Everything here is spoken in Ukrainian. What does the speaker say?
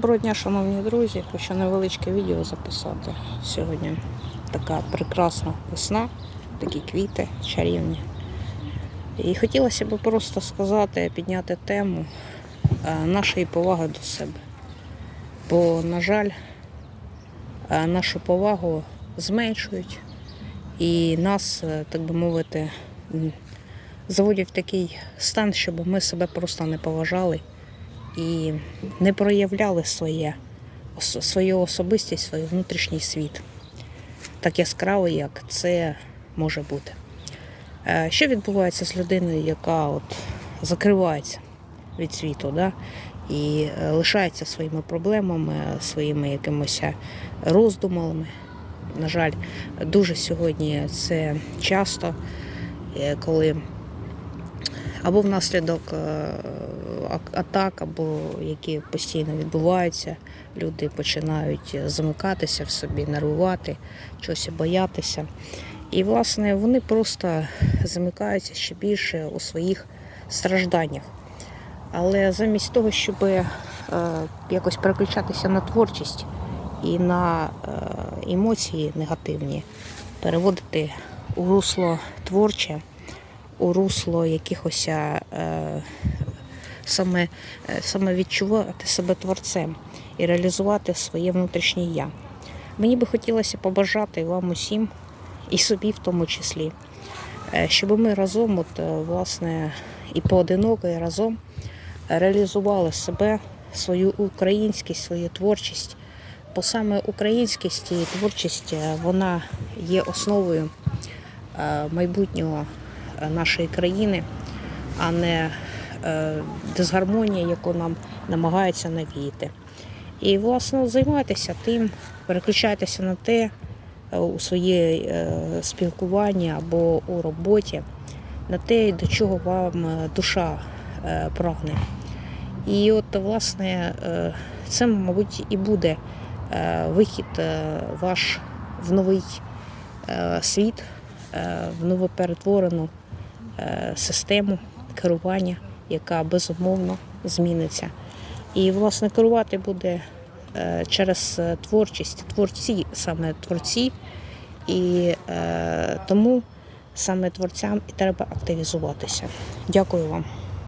Доброго дня, шановні друзі. Хочу невеличке відео записати. Сьогодні така прекрасна весна, такі квіти чарівні. І хотілося б просто сказати, підняти тему е, нашої поваги до себе. Бо, на жаль, е, нашу повагу зменшують і нас, е, так би мовити, заводять в такий стан, щоб ми себе просто не поважали і не проявляли своє, свою особистість, свій внутрішній світ. Так яскраво, як це може бути. Е, Що відбувається з людиною, яка от закривається від світу, да? і е, лишається своїми проблемами, своїми якимось роздумами. На жаль, дуже сьогодні це часто, е, коли або внаслідок е, атак, або які постійно відбуваються, люди починають замикатися в собі, нервувати, чогось боятися. І, власне, вони просто замикаються ще більше у своїх стражданнях. Але замість того, щоб е, якось переключатися на творчість і на е, емоції негативні, переводити у русло творче, у русло якихось е, саме, е, саме відчувати себе творцем і реалізувати своє внутрішнє я. Мені би хотілося побажати вам усім, і собі в тому числі, е, щоб ми разом, от, е, власне, і поодиноко, і разом реалізували себе, свою українськість, свою творчість. Бо саме українськість і творчість вона є основою майбутнього нашої країни, а не е, дисгармонія, яку нам намагаються навіяти. І, власне, займайтеся тим, переключайтеся на те е, у своє е, спілкуванні або у роботі, на те, до чого вам душа прагне. І от, власне, це, мабуть, і буде вихід ваш в новий світ, в новоперетворену систему керування, яка безумовно зміниться. І, власне, керувати буде е, через е, творчість, творці, саме творці, і е, тому саме творцям і треба активізуватися. Дякую вам.